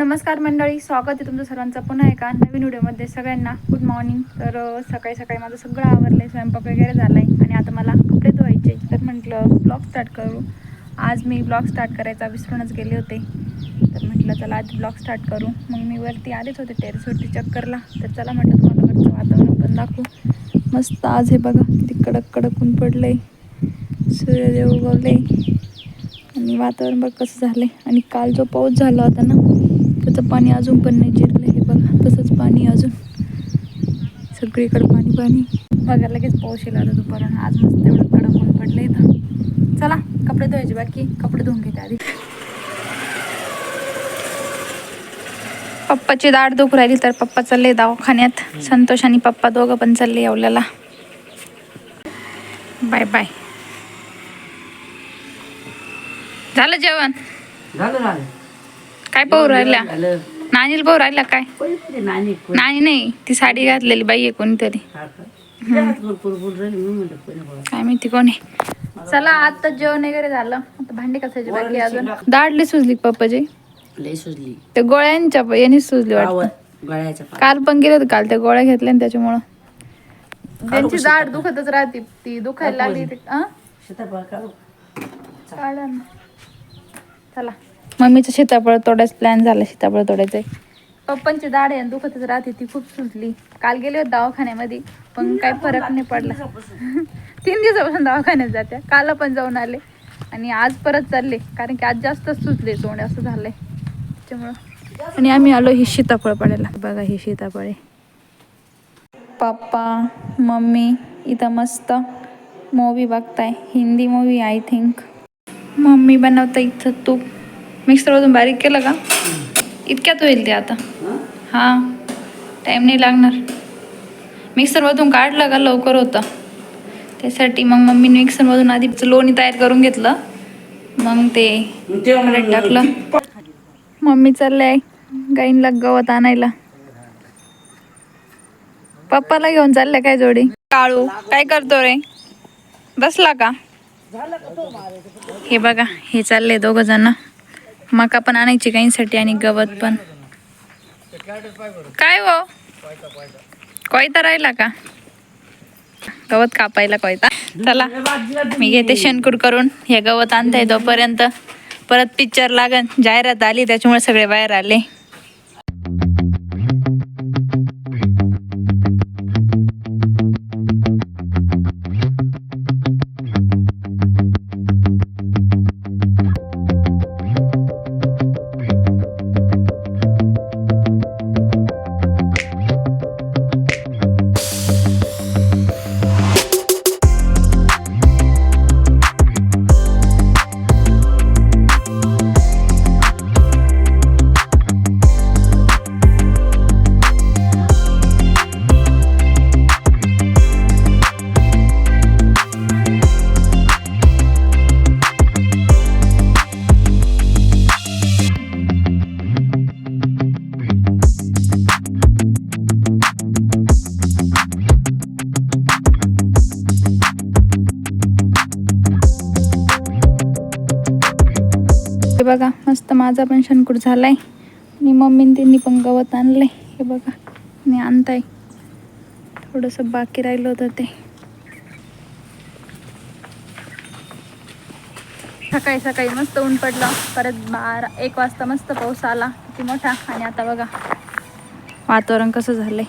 नमस्कार मंडळी स्वागत आहे तुमचं सर्वांचं. पुन्हा एका नवीन व्हिडिओमध्ये सगळ्यांना गुड मॉर्निंग तर सकाळी सकाळी माझं सगळं आवरलं आहे स्वयंपाक वगैरे झाला आहे आणि आता मला कपडे धुवायचे तर म्हटलं ब्लॉग स्टार्ट करू. आज मी ब्लॉग स्टार्ट करायचा विसरूनच गेले होते. तर म्हटलं चला आज ब्लॉग स्टार्ट करू. मग मी वरती आलेच होते टेरेसवरती चक्करला. तर चला म्हटलं तुम्हाला वरचं वातावरण पण दाखवू. मस्त आज हे बघा किती कडक कडक ऊन पडलंय. सूर्यदेव उगवले. आणि वातावरण बघ कसं झालंय. आणि काल जो पाऊस झाला होता ना त्याचं पाणी अजून पण नाही जिरलं. हे बघा तसंच पाणी अजून. सगळीकडे पाणी पाणी. बघा लगेच पाऊस येईल आता दुपारून. आज मस्त एवढं कडक ऊन पडलं इथं. चला कपडे धुवायचे बाकी. कपडे धुवून घेते आधी. पप्पाची दाढ दुख राहिली तर पप्पा चालले दवाखान्यात. संतोष आणि पप्पा दोघं पण चालले येवल्याला बाय बाय. झालं जेवण? झालं झालं. काय पाहू राहिल्या? झालं. नानीला पाहू राहिला काय? नानी नाही ती साडी घातलेली बाई आहे कोणीतरी. हा राहिली? काय माहिती कोणी. चला आता जेवण वगैरे झालं. आता भांडी कसायची बाकी अजून. दाढली सुजली लई सुजली. ते गोळ्यांच्या प- सुजली वाटतं. काल पण गेले होते काल त्या गोळ्या घेतल्या ना त्याच्यामुळं. त्यांची दाढ? दुखतच राहते. ती दुखायला लागली ती- अं? सीताफळ काढू. काढा ना. चला. मम्मीचं सीताफळ तोडायचं प्लॅन झाला सीताफळ तोडायचं पप्पांची दाढ आहे दुखतच राहते ती खूप सुजली. काल गेले होते दवाखान्यामध्ये पण काही फरक नाही पडला. तीन दिवसापासून दवाखान्यात जाते. काल पण जाऊन आले. आणि आज परत चालले कारण की आज जास्त सुचले तोंड असं झालंय. त्याच्यामुळं. आणि आम्ही आलो ही सीताफळ पडायला बघा ही सीताफळ आहे. पप्पा मम्मी इथं मस्त मूवी बघताय. Hindi movie I think mummy बनवता इथं तूप. मिक्सरमधून बारीक केलं का? इतक्यात होईल ते आता. हां? टाईम नाही लागणार. मिक्सरमधून काढलं का? लवकर होतं. त्यासाठी मग मम्मीने मिक्सरमधून आधी लोणी तयार करून घेतलं. मग ते टाकलं. मम्मी चाललंय गाईंला गवत आणायला. पप्पाला घेऊन चाललंय काय जोडी? काळू काय करतो रे? बसला का? हे बघा हे चालले दोघ जण. मका पण आणायची गाईंसाठी आणि गवत पण. काय हो? कोयता राहिला का? गवत कापायला कोयता. चला मी घेते शनकूर करून. हे गवत आणताय तोपर्यंत. परत पिक्चर लागन. जाहिरात आली त्याच्यामुळे सगळे बाहेर आले. हे बघा मस्त माझा पण शनकूट झालाय. आणि मम्मीने त्यांनी पण गवत आणलंय. हे बघा आणि आणताय. थोडंसं बाकी राहिलं होतं ते. सकाळी सकाळी मस्त ऊन पडलं. परत बारा एक वाजता मस्त पाऊस आला. किती मोठा. आणि आता बघा वातावरण कसं झालंय.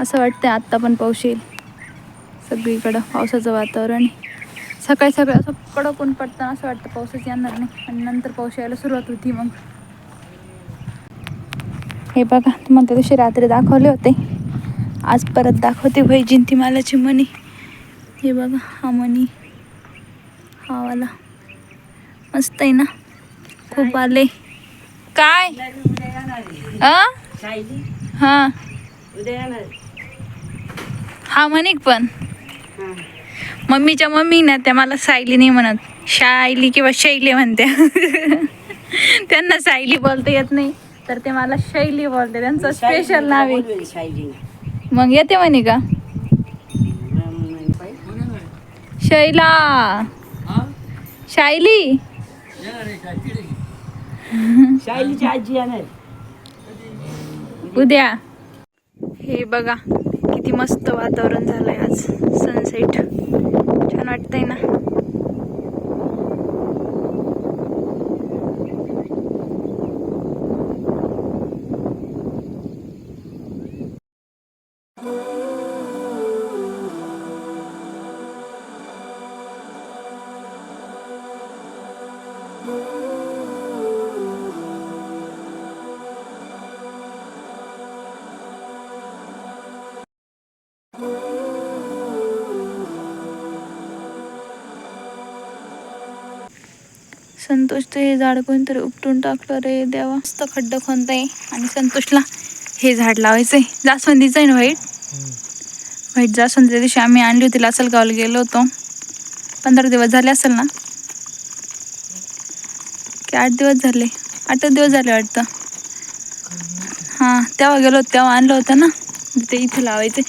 असं वाटतंय आत्ता पण पाऊस येईल. सगळीकडं पावसाचं वातावरण आहे. सकाळी सकाळी असं कडक ऊन पडताना असं वाटतं पाऊसच येणार नाही. आणि नंतर पाऊस यायला सुरुवात होती मग. हे बघा तुम्हाला त्या दिवशी रात्री दाखवले होते. आज परत दाखवते वैजयंती मालाची मणी हे बघा हा मणी हा वाला. मस्त आहे ना? खूप आले. काय? हा. हा मनिक पण. मम्मीच्या मम्मी ना त्या मला सायली नाही म्हणत. शायली किंवा शैली म्हणत्या. त्यांना सायली बोलता येत नाही. तर ते मला शैली बोलते. त्यांचं स्पेशल नाव आहे. शायली. मग येते म्हणे का? शैला. शायली. शायलीची आजी उद्या. हे बघा. किती मस्त वातावरण झालंय आज. सनसेट छान वाटतंय ना? संतोष ते हे झाड कोणतरी उपटून टाकलं रे देवा. मस्त खड्डं खोनतंय आणि संतोषला हे झाड लावायचंय. जास्वंदीचं आहे ना व्हाईट? व्हाईट जास्वंदी त्या दिवशी आम्ही आणली होती. लासलगावला गेलो होतो. पंधरा दिवस झाले असेल ना? की आठ दिवस झाले. आठच दिवस झाले वाटतं. हां तेव्हा गेलो होतो. तेव्हा आणलं होतं ना? ते इथं लावायचं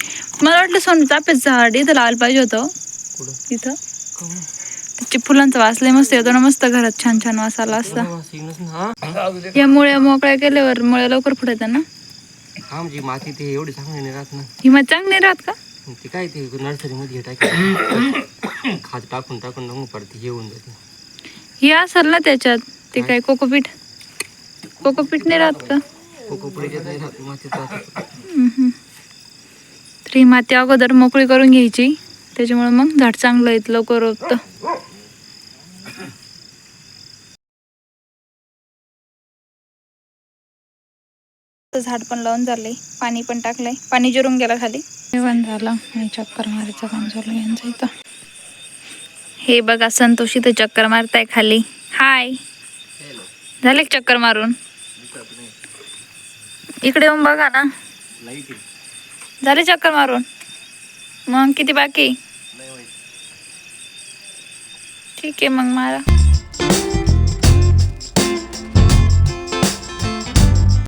मला वाटलं सोनं चाप्याचं झाड इथं लावायला पाहिजे होतं. इथं. त्याचे फुलांचा वास लय मस्त येतो ना मस्त घरात छान छान वास आला असता या मुळ्या मोकळ्या केल्यावर मुळ्या लवकर फुटतात ना? हा म्हणजे माती ते एवढी चांगली नाही राहत ना. ही मग चांगली राहत का? ते काय ते नर्सरीमध्ये टाक खात टाकून टाकून टाकून पडते होऊन जाते. ही असेल ना त्याच्यात ते काय कोकोपीट? कोकोपीट नाही राहत का? कोको पुढे नाही राहत मातीत राहत हम्म. तर ही माती अगोदर मोकळी करून घ्यायची. त्याच्यामुळे मग झाड चांगलं येत लवकर रोपतं. झाड पण लावून झालंय पाणी पण टाकलंय. पाणी जिरून गेलं खाली. जेवण झालं. आणि चक्कर मारायचं काम झालं यांचं इथं. हे बघा संतोष इथं चक्कर मारताय खाली. हाय झाले का चक्कर मारून? इकडे येऊन बघा ना. झाले चक्कर मारून? मग किती बाकी? ठीक आहे मग मारा.